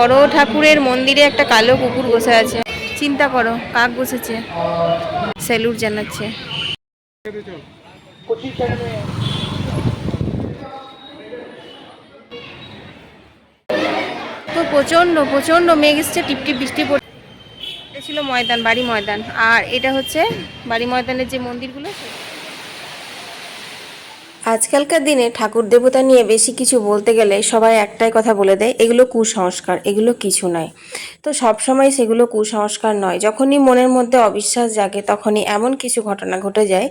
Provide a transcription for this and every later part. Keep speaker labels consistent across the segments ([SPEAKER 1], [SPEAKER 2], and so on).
[SPEAKER 1] বড় ঠাকুরের মন্দিরে একটা কালো কুকুর বসে আছে। চিন্তা করো, কাক বসেছে? স্যালুট জানাচ্ছে। তো প্রচণ্ড প্রচণ্ড মেঘ এসছে, টিপটিপ বৃষ্টি পড়ে ছিল ময়দান, বাড়ি ময়দান। আর এটা হচ্ছে বাড়ি ময়দানের যে মন্দিরগুলো আজকালকার দিনে ঠাকুর দেবতা নিয়ে বেশি কিছু বলতে গেলে সবাই একটাই কথা বলে দেয়, এগুলো কুসংস্কার, এগুলো কিছু নয়। তো সব সময় সেগুলো কুসংস্কার নয়। যখনই মনের মধ্যে অবিশ্বাস জাগে, তখনই এমন কিছু ঘটনা ঘটে যায়,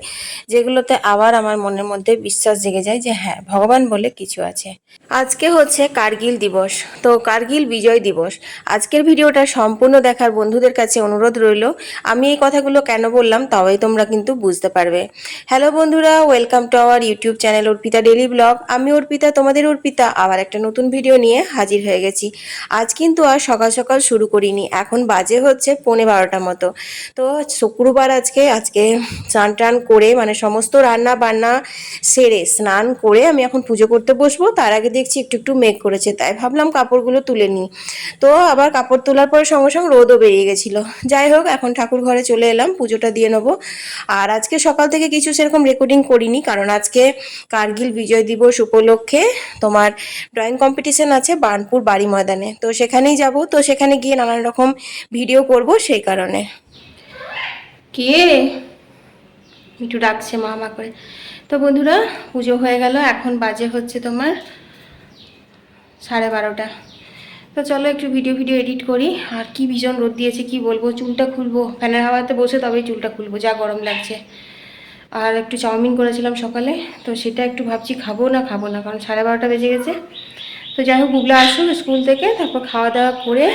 [SPEAKER 1] যেগুলোতে আবার আমার মনের মধ্যে বিশ্বাস জেগে যায় যে হ্যাঁ ভগবান বলে কিছু আছে। আজকে হচ্ছে কার্গিল দিবস। তো কার্গিল বিজয় দিবস। আজকের ভিডিওটা সম্পূর্ণ দেখার বন্ধুদের কাছে অনুরোধ রইল, আমি এই কথাগুলো কেন বললাম তবেই তোমরা কিন্তু বুঝতে পারবে। হ্যালো বন্ধুরা, welcome to our YouTube channel Arpita daily blog আমি অর্পিতা, তোমাদের অর্পিতা, আবার একটা নতুন ভিডিও নিয়ে হাজির হয়ে গেছি। আজ কিন্তু আর সকাল সকাল শুরু করিনি, এখন বাজে হচ্ছে পৌনে বারোটা মতো। তো শুক্রবার আজকে আজকে স্নান টান করে মানে সমস্ত রান্না বান্না সেরে স্নান করে আমি এখন পুজো করতে বসবো, তার আগে দেখছি একটু একটু মেঘ করেছে, তাই ভাবলাম কাপড়গুলো তুলে নিই। তো আবার কাপড় তোলার পরে সঙ্গে সঙ্গে রোদও বেরিয়ে গেছিল। যাই হোক, এখন ঠাকুর ঘরে চলে এলাম, পুজোটা দিয়ে নেব। আর আজকে সকাল থেকে কিছু সেরকম রেকর্ডিং করিনি, কারণ আজকে কার্গিল বিজয় দিবস উপলক্ষে তোমার ড্রয়িং কম্পিটিশন আছে বার্নপুর বাড়ি ময়দানে। তো সেখানেই যাব, তো সেখানে গিয়ে নানান রকম ভিডিও করব সেই কারণে। কে? একটু ডাকছে মা মা করে। তো বন্ধুরা, পুজো হয়ে গেল, এখন বাজে হচ্ছে তোমার সাড়ে বারোটা। তো চলো একটু ভিডিও ভিডিও এডিট করি। আর কি ভীষণ রোদ দিয়েছে, কি বলব? চুলটা খুলবো। ফ্যানের হাওয়াতে বসে তবেই চুলটা খুলবো, যা গরম লাগছে। আর একটু চাউমিন করেছিলাম সকালে, তো সেটা একটু ভাবছি খাব না খাব না, কারণ সাড়ে বারোটা বেজে গেছে। তো যাই হোক বুগলা আসুক স্কুল থেকে, তারপর খাওয়া দাওয়া করে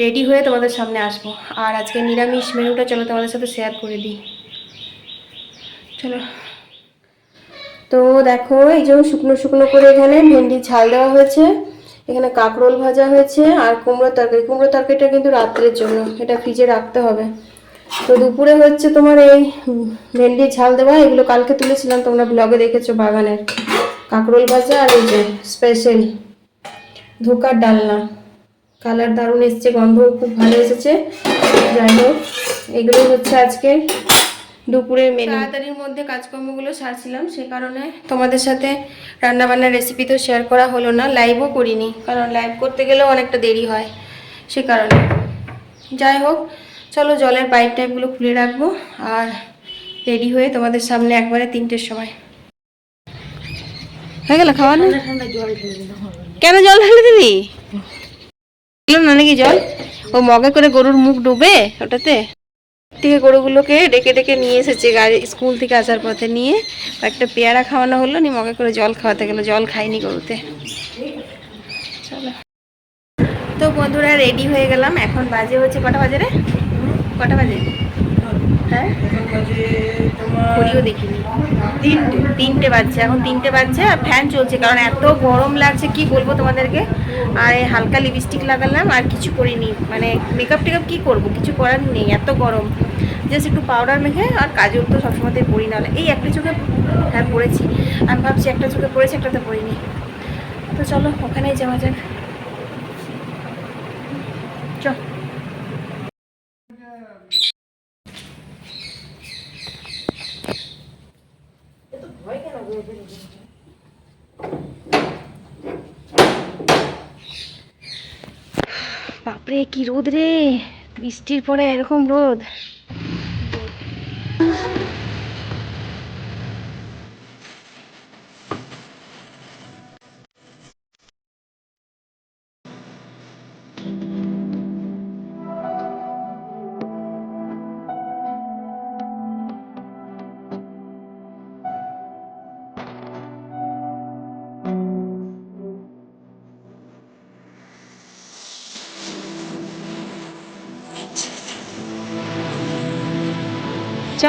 [SPEAKER 1] রেডি হয়ে তোমাদের সামনে আসব। আর আজকে নিরামিষ মেনুটা চলো তোমাদের সাথে শেয়ার করে দিই। চলো। তো দেখো, এই যে শুকনো শুকনো করে এখানে ভেন্ডি ঝাল দেওয়া হয়েছে। এখানে কাঁকরোল ভাজা হয়েছে, আর কুমড়ো তরকারি। কুমড়ো তরকারিটা কিন্তু রাত্রের জন্য, এটা ফ্রিজে রাখতে হবে। তো দুপুরে হচ্ছে তোমার এই ভেন্ডি ঝাল দেওয়া, এগুলো কালকে তুলেছিলাম, তোমরা ব্লগে দেখেছ বাগানের। কাঁকরোল ভাজা আর এই যে স্পেশাল ধোকার ডালনা। কালার দারুণ এসছে গন্ধ খুব ভালো এসেছে। যাই হোক এগুলো হচ্ছে আজকে দুপুরে মেনু তাড়াতাড়ির মধ্যে কাজকর্মগুলো সারছিলাম, সে কারণে তোমাদের সাথে রান্নাবান্নার রেসিপি তো শেয়ার করা হলো না লাইভও করিনি, কারণ লাইভ করতে গেলেও অনেকটা দেরি হয়, সে কারণে। যাই হোক চলো জলের পাইপ টাইপগুলো খুলে রাখব আর রেডি হয়ে তোমাদের সামনে একবারে তিনটের সময়। হয়ে গেল খাওয়া না কেন জল ঢেলে দিলাম না নাকি জল? ও মগে করে গরুর মুখ ডুবে ওটাতে? থেকে গরুগুলোকে ডেকে ডেকে নিয়ে এসেছে গাড়ি স্কুল থেকে আসার পথে নিয়ে। একটা পেয়ারা খাওয়ানো হলো নি মগে করে জল খাওয়াতে গেলো জল খাইনি গরুতে। চলো। তো বন্ধুরা রেডি হয়ে গেলাম। এখন বাজে হচ্ছে কটা বাজে রে? কটা বাজে? হ্যাঁ? ঘড়িও দেখিনি। তিনটে তিনটে বাজছে। এখন তিনটে বাজছে আর ফ্যান চলছে, কারণ এত গরম লাগছে, কি বলব তোমাদেরকে? আর হালকা লিপস্টিক লাগালাম, আর কিছু করিনি। মানে মেকআপ টেকআপ কি করব? কিছু করার নেই, এত গরম। জাস্ট একটু পাউডার মেখে, আর কাজল তো সবসময়তে পরি না। এই একটা চোখে হ্যাঁ পড়েছি। আমি ভাবছি একটা চোখে পড়েছি, একটাতে পড়িনি। তো চলো, ওখানেই যাওয়া যাক। চ বাপরে কি রোদ রে। বৃষ্টির পরে এরকম রোদ। চ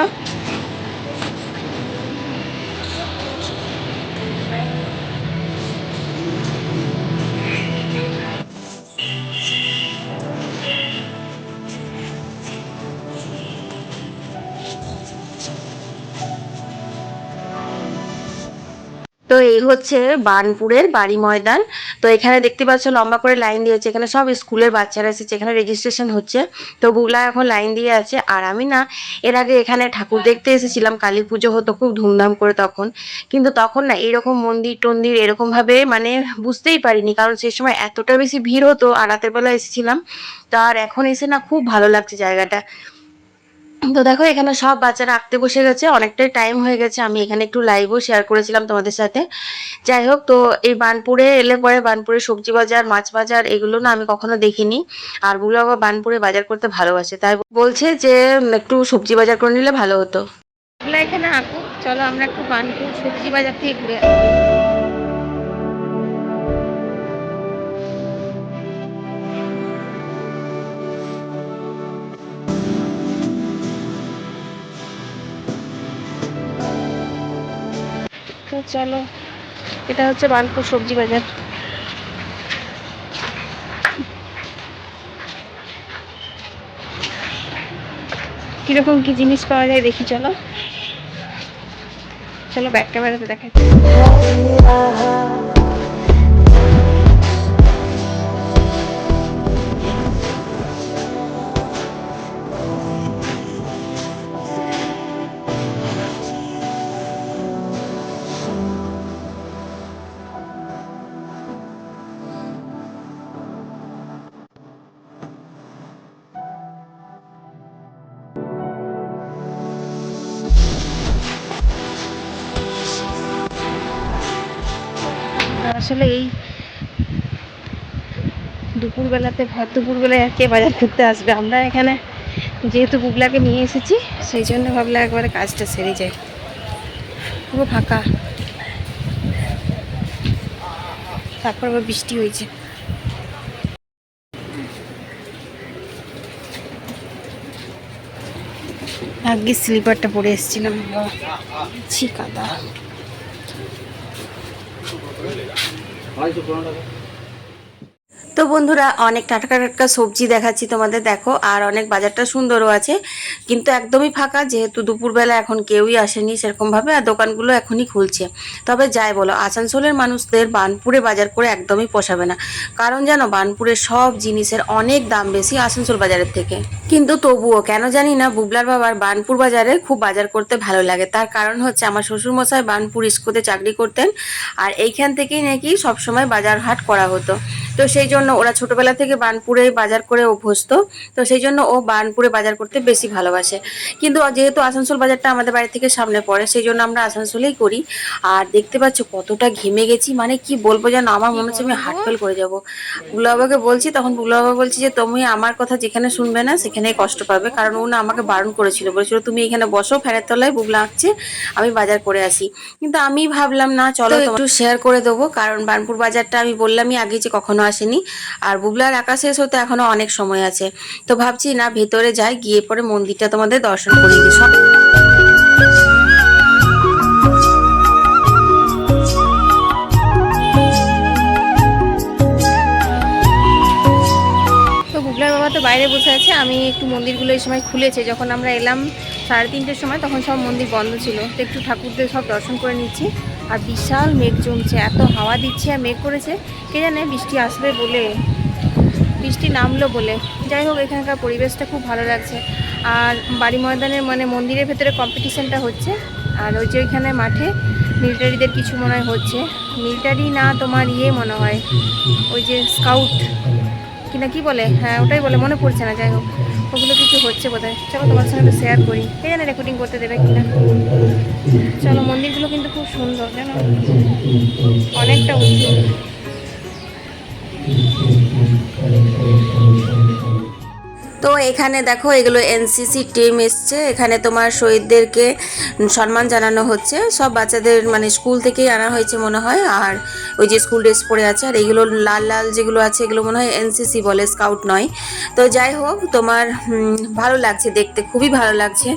[SPEAKER 1] হচ্ছে বার্নপুরের বাড়ি ময়দান।
[SPEAKER 2] তো এখানে দেখতে পাচ্ছ লম্বা করে লাইন দিয়েছে এখানে সব স্কুলের বাচ্চারা এসেছে, এখানে রেজিস্ট্রেশন হচ্ছে। তো বুগলা এখন লাইন দিয়ে আছে, আর আমি না, এর আগে এখানে ঠাকুর দেখতে এসেছিলাম কালী পুজো হতো খুব ধুমধাম করে তখন। কিন্তু তখন না, এরকম মন্দির টন্দির এরকমভাবে মানে বুঝতেই পারিনি, কারণ সেই সময় এতটা বেশি ভিড় হতো, আর রাতের বেলা এসেছিলাম। তো আর এখন এসে না খুব ভালো লাগছে জায়গাটা। তো দেখো, এখানে সব বাচ্চারা আঁকতে বসে গেছে। অনেকটাই টাইম হয়ে গেছে। আমি এখানে একটু লাইভও শেয়ার করেছিলাম তোমাদের সাথে। যাই হোক, তো এই বানপুরে এলে পরে বানপুরে সবজি বাজার, মাছ বাজার, এগুলো না আমি কখনো দেখিনি। আর বুলো আবার বানপুরে বাজার করতে ভালোবাসে। তাই বলছে যে, একটু সবজি বাজার করে নিলে ভালো হতো। এখানে আঁকু চলো, আমরা একটু বানপুর সবজি বাজার থেকে ঘুরে চলো, এটা হচ্ছে বানপুর সবজি বাজার। কীরকম কি জিনিস পাওয়া যায় দেখি, চলো। চলো ব্যাক ক্যামেরাতে দেখাই আসলে এই দুপুরবেলাতে ভর দুপুরবেলায় আর কে বাজার করতে আসবে? আমরা এখানে যেহেতু বুবলাকে নিয়ে এসেছি, সেই জন্য ভাবলাম একবারে কাজটা সেরে যায় পুরো ফাঁকা। তারপর আবার বৃষ্টি হয়েছে। ভাগ্যে স্লিপারটা পরে এসেছিলাম। ছি আড়াইশো পনেরো টাকা তো বন্ধুরা, অনেক টাটকা টাটকা সবজি দেখাচ্ছি তোমাদের। দেখো, আর অনেক বাজারটা সুন্দরও আছে, কিন্তু একদমই ফাঁকা, যেহেতু দুপুরবেলা এখন কেউই আসেনি সেরকমভাবে, আর দোকানগুলো এখনই খুলছে। তবে যাই বলো, আসানসোলের মানুষদের বানপুরে বাজার করে একদমই পোষাবে না। কারণ জানো বানপুরের সব জিনিসের অনেক দাম বেশি আসানসোল বাজারের থেকে। কিন্তু তবুও, কেন জানি না, বুবলার বাবার বানপুর বাজারে খুব বাজার করতে ভালো লাগে। তার কারণ হচ্ছে, আমার শ্বশুরমশাই বানপুর ইস্কোতে চাকরি করতেন, আর এইখান থেকেই নাকি সবসময় বাজার হাট করা হতো। তো সেই জন্য ওরা ছোটবেলা থেকে বানপুরে বাজার করে অভ্যস্ত তো সেই জন্য ও বানপুরে বাজার করতে বেশি ভালোবাসে। কিন্তু যেহেতু আসানসোল বাজারটা আমাদের বাড়ি থেকে সামনে পড়ে সেই জন্য আমরা আসানসোলেই করি। আর দেখতে পাচ্ছ কতটা ঘেমে গেছি মানে কি বলব যেন আমার মনে হচ্ছে আমি হার্ট ফেল করে যাব। বুলো বাবাকে বলছি তখন বুলো বাবা বলছি যে তুমি আমার কথা যেখানে শুনবে না সেখানেই কষ্ট পাবে। কারণ ও না আমাকে বারণ করেছিল। বলেছিল তুমি এখানে বসো ফ্যানের তলায় বুবলা আঁকছে আমি বাজার করে আসি। কিন্তু আমি ভাবলাম না চলো একটু শেয়ার করে দেবো কারণ বানপুর বাজারটা আমি বললামই আগে যে কখনো আসেনি। আর বুবলার আঁকা শেষ হতে এখনও অনেক সময় আছে। তো ভাবছি, না, ভেতরে যাই, গিয়ে পরে মন্দিরটা তোমাদের দর্শন করিয়ে দিই। বাবা তো বাইরে বসে আছে, আমি একটু মন্দিরগুলো এই সময় খুলেছে। যখন আমরা এলাম সাড়ে তিনটের সময়, তখন সব মন্দির বন্ধ ছিল। তো একটু ঠাকুরদের সব দর্শন করে নিচ্ছি। আর বিশাল মেঘ জমছে, এত হাওয়া দিচ্ছে আর মেঘ করেছে। কে জানে বৃষ্টি আসবে বলে, বৃষ্টি নামলো বলে। যাই হোক, এখানকার পরিবেশটা খুব ভালো লাগছে। আর বাড়ি ময়দানের মানে মন্দিরের ভেতরে কম্পিটিশানটা হচ্ছে। আর ওই যে ওইখানে মাঠে মিলিটারিদের কিছু মনে হয় হচ্ছে। মিলিটারি না তোমার ইয়ে মনে হয়, ওই যে স্কাউট কিনা কি বলে? হ্যাঁ ওটাই বলে, মনে পড়ছে না, যাই হোক। ওগুলো কিছু হচ্ছে বোধ হয় চলো, তোমার সঙ্গে শেয়ার করি। কে জানে রেকর্ডিং করতে দেবে কিনা? চলো, মন্দিরগুলো কিন্তু খুব সুন্দর, জানো? অনেকটা উঁচু। তো এখানে দেখো, এগুলো এনসিসি টিম এসছে। এখানে তোমার শহীদদেরকে সম্মান জানানো হচ্ছে। সব বাচ্চাদের মানে স্কুল থেকেই আনা হয়েছে মনে হয়। আর ওই যে স্কুল ড্রেস পরে আছে। আর এগুলো লাল লাল যেগুলো আছে, এগুলো মনে হয় এনসিসি বলে, স্কাউট নয়। তো যাই হোক, তোমার ভালো লাগছে দেখতে, খুবই ভালো লাগছে।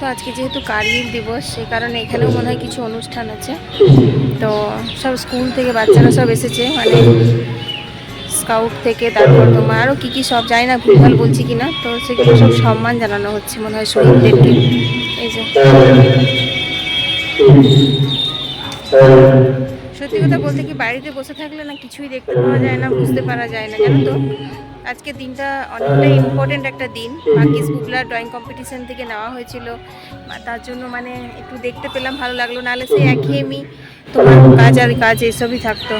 [SPEAKER 2] তো আজকে যেহেতু কার্গিল দিবস সে কারণে এখানেও মনে হয় কিছু অনুষ্ঠান আছে। তো সব স্কুল থেকে বাচ্চারা সব এসেছে। মানে স্কাউট থেকে তারপর তোমার আরও কী কী সব জানি না ভুলভাল বলছি কিনা তো সেগুলো সব সম্মান জানানো হচ্ছে মনে হয় শহীদদেরকে। এই যে।
[SPEAKER 1] সত্যি কথা বলতে কি বাড়িতে বসে থাকলে না কিছুই দেখতে পাওয়া যায় না বুঝতে পারা যায় না জানো তো? আজকে দিনটা অনেকটা ইম্পর্টেন্ট একটা দিন। ভাগ্যিস বুবলা ড্রয়িং কম্পিটিশন থেকে নেওয়া হয়েছিল। তার জন্য মানে একটু দেখতে পেলাম ভালো লাগল। নাহলে সেই একঘেয়েমি তোমার কাজ আর কাজ এসবই থাকতো।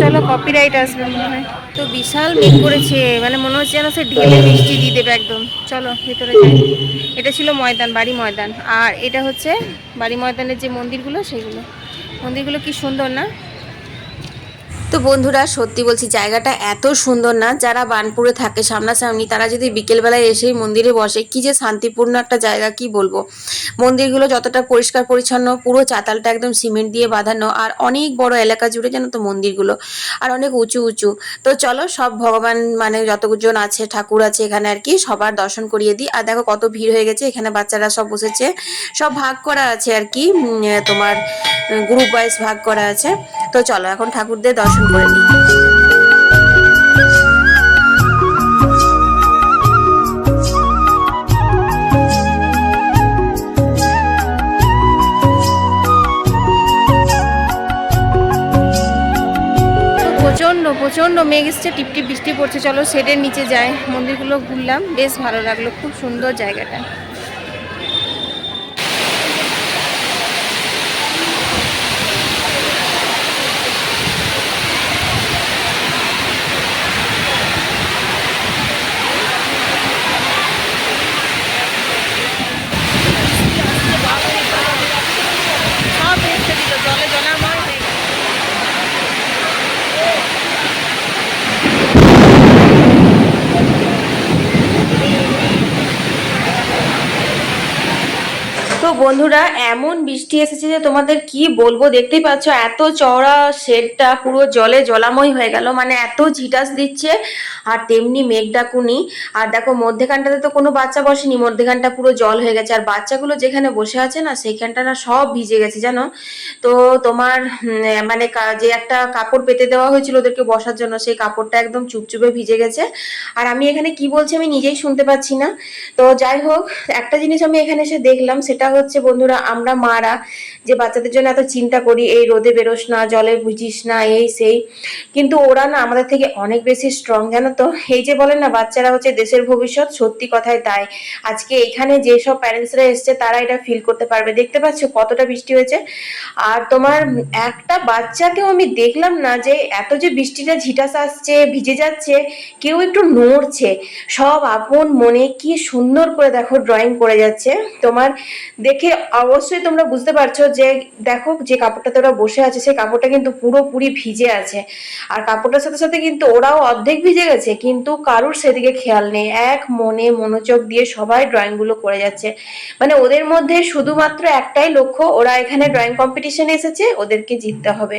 [SPEAKER 1] চলো কপিরাইট আসবে মনে হয়। তো বিশাল মেঘ করেছে মানে মনে হচ্ছে যেন সে ঢেলে মিষ্টি দিয়ে দেবে একদম। চলো, ভেতরে যাই। এটা ছিল ময়দান, বাড়ি ময়দান। আর এটা হচ্ছে বাড়ি ময়দানের যে মন্দিরগুলো, সেগুলো। মন্দিরগুলো কি সুন্দর না? তো বন্ধুরা, সত্যি বলছি, জায়গাটা এত সুন্দর না, যারা বানপুরে থাকে সামনাসামনি, তারা যদি বিকেলবেলায় এসেই মন্দিরে বসে, কি যে শান্তিপূর্ণ একটা জায়গা, কি বলব? মন্দিরগুলো যতটা পরিষ্কার পরিচ্ছন্ন, পুরো চাতালটা একদম সিমেন্ট দিয়ে বাঁধানো, আর অনেক বড় এলাকা জুড়ে যেন তো মন্দিরগুলো, আর অনেক উঁচু উঁচু। তো চলো, সব ভগবান মানে যতজন আছে, ঠাকুর আছে এখানে আর কি, সবার দর্শন করিয়ে দিই। আর দেখো কত ভিড় হয়ে গেছে, এখানে বাচ্চারা সব বসেছে, সব ভাগ করা আছে আর কি তোমার গ্রুপ ওয়াইজ ভাগ করা আছে। তো চলো, এখন ঠাকুরদের দর্শন প্রচণ্ড প্রচণ্ড মেঘ এসছে, টিপটিপ বৃষ্টি পড়ছে। চলো শেডের নিচে যায় মন্দিরগুলো ঘুরলাম। বেশ ভালো লাগল, খুব সুন্দর জায়গাটা সব ভেসে দিল জলে জলাময় হয়ে গেল তো বন্ধুরা, এমন বৃষ্টি এসেছে যে তোমাদের কি বলব? দেখতেই পাচ্ছ, এত চওড়া শেডটা পুরো জলে জলাময় হয়ে গেল মানে এত ঝিটাস দিচ্ছে, আর তেমনি মেঘ ডাকুনি আর দেখো, মধ্যেখানটাতে তো কোনো বাচ্চা বসেনি, মধ্যেখানটা পুরো জল হয়ে গেছে। আর বাচ্চাগুলো যেখানে বসে আছে না, সেইখানটা না সব ভিজে গেছে, জানো? তো তোমার মানে যে একটা কাপড় পেতে দেওয়া হয়েছিল ওদেরকে বসার জন্য, সেই কাপড়টা একদম চুপচুপে ভিজে গেছে। আর আমি এখানে কি বলছি আমি নিজেই শুনতে পাচ্ছি না। তো যাই হোক, একটা জিনিস আমি এখানে এসে দেখলাম, সেটা হচ্ছে বন্ধুরা আমরা মারা যে বাচ্চাদের জন্য এত চিন্তা করি এই রোদে বেরোস না জলে বুঝিস না এই সেই। কিন্তু ওরা না আমাদের থেকে অনেক বেশি স্ট্রং জানো তো? এই যে বলেন না বাচ্চারা হচ্ছে দেশের ভবিষ্যৎ সত্যি কথাই তাই। আজকে এখানে যেসব প্যারেন্টসরা এসছে তারা এটা ফিল করতে পারবে। দেখতে পাচ্ছ কতটা বৃষ্টি হয়েছে? আর তোমার একটা বাচ্চাকেও আমি দেখলাম না যে এত যে বৃষ্টিটা ঝিটাস আসছে ভিজে যাচ্ছে কেউ একটু নড়ছে। সব আপন মনে কি সুন্দর করে দেখো ড্রয়িং করে যাচ্ছে। তোমার দেখে অবশ্যই তোমরা বুঝতে পারছ যে, দেখো যে কাপড়টাতে ওরা বসে আছে, সেই কাপড়টা কিন্তু পুরোপুরি ভিজে আছে। আর কাপড়টার সাথে সাথে কিন্তু ওরাও অর্ধেক ভিজে গেছে, কিন্তু কারুর সেদিকে খেয়াল নেই। এক মনে মনোযোগ দিয়ে সবাই ড্রয়িংগুলো করে যাচ্ছে। মানে ওদের মধ্যে শুধুমাত্র একটাই লক্ষ্য, ওরা এখানে ড্রয়িং কম্পিটিশনে এসেছে, ওদেরকে জিততে হবে।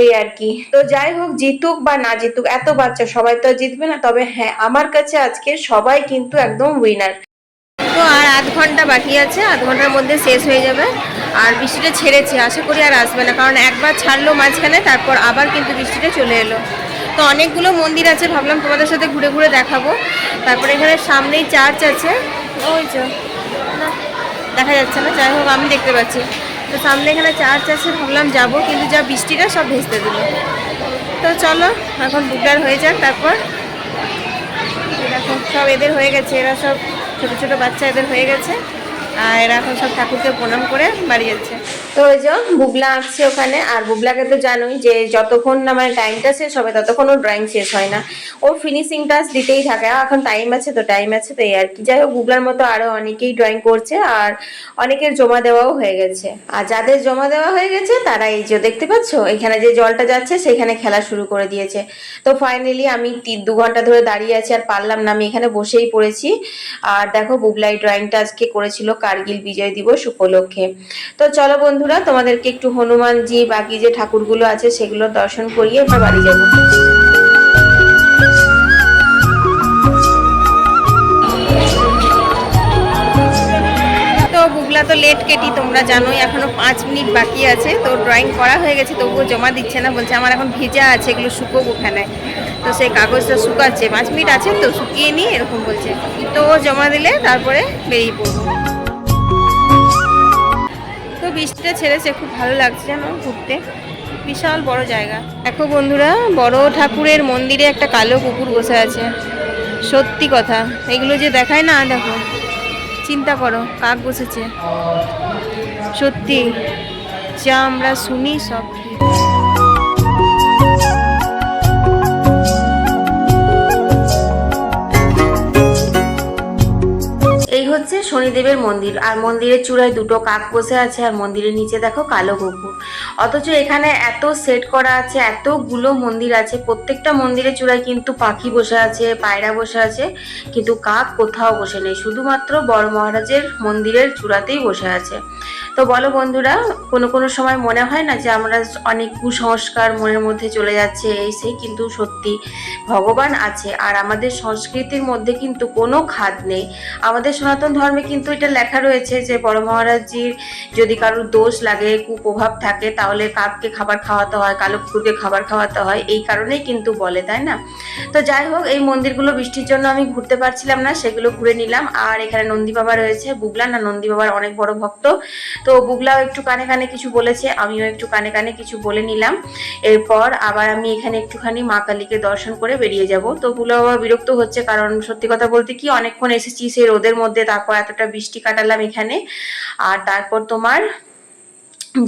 [SPEAKER 1] এই আর কি। তো যাই হোক, জিতুক বা না জিতুক, এত বাচ্চা, সবাই তো জিতবে না। তবে হ্যাঁ আমার কাছে আজকে সবাই কিন্তু একদম উইনার আর আধ ঘণ্টা বাকি আছে, আধ ঘণ্টার মধ্যে শেষ হয়ে যাবে। আর বৃষ্টিটা ছেড়েছে, আশা করি আর আসবে না, কারণ একবার ছাড়লো মাঝখানে, তারপর আবার কিন্তু বৃষ্টিটা চলে এলো। তো অনেকগুলো মন্দির আছে, ভাবলাম তোমাদের সাথে ঘুরে ঘুরে দেখাবো। তারপরে এখানে সামনেই চার্চ আছে। ওই না, দেখা যাচ্ছে না, যাই হোক, আমি দেখতে পাচ্ছি। তো সামনে এখানে চার্চ আছে, ভাবলাম যাব, কিন্তু যা বৃষ্টিটা সব ভেস্তে দিল। তো চলো, এখন বুকডার হয়ে যাক, তারপর। দেখো, সব এদের হয়ে গেছে, এরা সব ছোট ছোট বাচ্চা এদের হয়ে গেছে। এরা এখন সব ঠাকুরকে প্রণাম করে বাড়ি যাচ্ছে তো ওই যে বুবলা আঁকছে ওখানে, আর বুবলাকে তো জানোই যে যতক্ষণ না মানে টাইমটা শেষ হবে, ততক্ষণ ওর ড্রয়িং শেষ হয় না। ওর ফিনিশিং টাচ দিতেই থাকে এখন টাইম আছে তো টাইম আছে তো এই আর কি। যাই হোক, বুবলার মতো আরও অনেকেই ড্রয়িং করছে, আর অনেকের জমা দেওয়াও হয়ে গেছে। আর যাদের জমা দেওয়া হয়ে গেছে, তারা এই যে দেখতে পাচ্ছ, এখানে যে জলটা যাচ্ছে সেখানে খেলা শুরু করে দিয়েছে। তো ফাইনালি আমি দু ঘণ্টা ধরে দাঁড়িয়ে আছি, আর পারলাম না, আমি এখানে বসেই পড়েছি। আর দেখো বুবলাই ড্রয়িংটা আজকে করেছিল কার্গিল বিজয় দিবস উপলক্ষে। তো চলো বন্ধুরা, তোমাদেরকে একটু হনুমানজি বাকি যে ঠাকুরগুলো আছে সেগুলো দর্শন করিয়ে এবার বাড়ি যাব। তো বুগলা তো লেট কেটি, তোমরা জানোই, এখনও পাঁচ মিনিট বাকি আছে। তো ড্রয়িং করা হয়ে গেছে, তবুও জমা দিচ্ছে না, বলছে আমার এখন ভেজা আছে, এগুলো শুকোবো ওখানে। তো সেই কাগজটা শুকাচ্ছে, পাঁচ মিনিট আছে তো শুকিয়ে নিয়ে এরকম বলছে। তো জমা দিলে তারপরে বেরিয়ে পড়ব। বৃষ্টিটা ছেড়েছে, খুব ভালো লাগছে জানো ঘুরতে। বিশাল বড় জায়গা। দেখো বন্ধুরা, বড় ঠাকুরের মন্দিরে একটা কালো কুকুর বসে আছে। সত্যি কথা, এগুলো যে দেখায় না, দেখো। চিন্তা করো, কাক বসেছে। সত্যি, যা আমরা শুনি সব। শনিদেবের মন্দির। আর মন্দিরের চূড়ায় দুটো কাক বসে আছে, আর মন্দিরের নিচে দেখো কালো কুকুর অথচ এখানে এত সেট করা আছে, এতগুলো মন্দির আছে, প্রত্যেকটা মন্দিরের চূড়ায় কিন্তু পাখি বসে আছে, পায়রা বসে আছে, কিন্তু কাক কোথাও বসে নেই। শুধুমাত্র বড় মহারাজের মন্দিরের চূড়াতেই বসে আছে। তো বলো বন্ধুরা, কোনো কোনো সময় মনে হয় না যে আমরা অনেক কুসংস্কার মনের মধ্যে চলে যাচ্ছে? এই সেই কিন্তু সত্যি ভগবান আছে, আর আমাদের সংস্কৃতির মধ্যে কিন্তু কোনো খাদ নেই। আমাদের সনাতন ধর্মে কিন্তু এটা লেখা রয়েছে যে বড় মহারাজজির যদি কারোর দোষ লাগে, কুপ্রভাব থাকে, তাহলে কাককে খাবার খাওয়াতে হয় কালো কুকুরকে খাবার খাওয়াতে হয়, এই কারণেই কিন্তু বলে, তাই না? তো যাই হোক, এই মন্দিরগুলো বৃষ্টির জন্য আমি ঘুরতে পারছিলাম না, সেগুলো ঘুরে নিলাম। আর এখানে নন্দী বাবা রয়েছে, বুগলা। না, নন্দী বাবার অনেক বড় ভক্ত। তো বুগলাও একটু কানে কানে কিছু বলেছে, আমিও একটু কানে কানে কিছু বলে নিলাম। এরপর আবার আমি এখানে একটুখানি মা কালীকে দর্শন করে বেরিয়ে যাব। তো বুগলা বাবা বিরক্ত হচ্ছে, কারণ সত্যি কথা বলতে কি, অনেকক্ষণ এসেছি সেই রোদের মধ্যে, তারপর এতটা বৃষ্টি কাটালাম এখানে। আর তারপর তোমার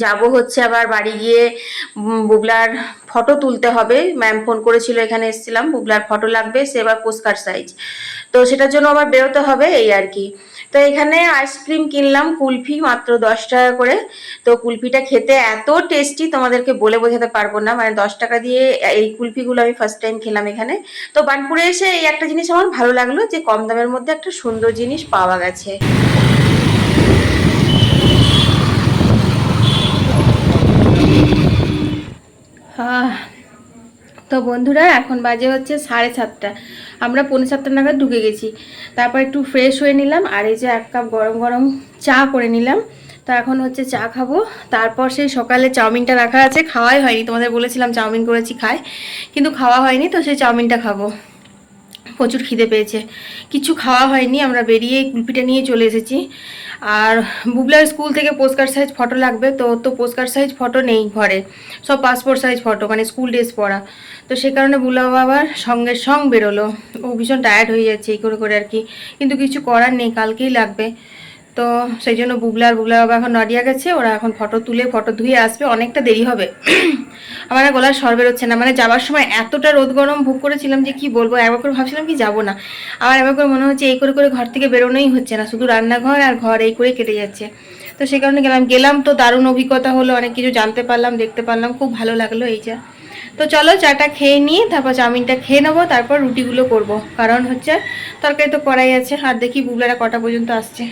[SPEAKER 1] যাব হচ্ছে আবার বাড়ি গিয়ে বুবলার ফটো তুলতে হবে। ম্যাম ফোন করেছিল, এখানে এসেছিলাম। বুবলার ফটো লাগবে, সে এবার পোস্কার সাইজ তো সেটার জন্য আবার বেরোতে হবে, এই আর কি। তো এখানে আইসক্রিম কিনলাম কুলফি মাত্র দশ টাকা করে। তো কুলফিটা খেতে এত টেস্টি তোমাদেরকে বলে বোঝাতে পারব না। মানে দশ টাকা দিয়ে এই কুলফিগুলো আমি ফার্স্ট টাইম খেলাম এখানে। তো বানপুরে এসে এই একটা জিনিস আমার ভালো লাগল যে কম দামের মধ্যে একটা সুন্দর জিনিস পাওয়া গেছে। আহ, তো বন্ধুরা, এখন বাজে হচ্ছে সাড়ে সাতটা। আমরা পৌনে সাতটা নাগাদ ঢুকে গেছি। তারপর একটু ফ্রেশ হয়ে নিলাম, আর এই যে এক কাপ গরম গরম চা করে নিলাম। তো এখন হচ্ছে চা খাব। তারপর সেই সকালে চাউমিনটা রাখা আছে, খাওয়াই হয়নি। তোমাদের বলেছিলাম চাউমিন করেছি খায় কিন্তু খাওয়া হয়নি, তো সেই চাউমিনটা খাব। প্রচুর খিদে পেয়েছে। কিছু খাওয়া হয়নি, আমরা বেরিয়ে কুলপিটা নিয়ে চলে এসেছি। আর বুবলার স্কুল থেকে পোস্কার সাইজ ফটো লাগবে, তো তো পোস্কার সাইজ ফটো নেই ঘরে। সব পাসপোর্ট সাইজ ফটো মানে স্কুল ড্রেস পরা। তো সে কারণে বুলা বাবার সঙ্গে সঙ্গ বেরোলো। ও ভীষণ টায়ার্ড হয়ে যাচ্ছে, এই করে করে আর কি। কিন্তু কিছু করার নেই, কালকেই লাগবে। তো সেই জন্য বুবলা আর বাবা এখন নডিয়া গেছে, ওরা এখন ফটো তুলে, ফটো ধুয়ে আসবে, অনেকটা দেরি হবে। আমার গলার স্বর বেরোচ্ছে না মানে যাবার সময় এতটা রোদ গরম ভোগ করেছিলাম যে কি বলব একবার করে ভাবছিলাম কি যাব না। আমার একবার করে মনে হচ্ছে এই করে করে ঘর থেকে বেরোনোই হচ্ছে না, শুধু রান্নাঘর আর ঘর এই করে কেটে যাচ্ছে। তো সেই কারণে গেলাম গেলাম তো দারুণ অভিজ্ঞতা হলো, অনেক কিছু জানতে পারলাম, দেখতে পারলাম, খুব ভালো লাগল এই যা। তো চলো চাটা খেয়ে নিয়ে তারপর চাউমিনটা খেয়ে নেব, তারপর রুটিগুলো করব, কারণ হচ্ছে তরকারি তো করাই আছে, আর দেখি বুবলারা কটা পর্যন্ত আসছে।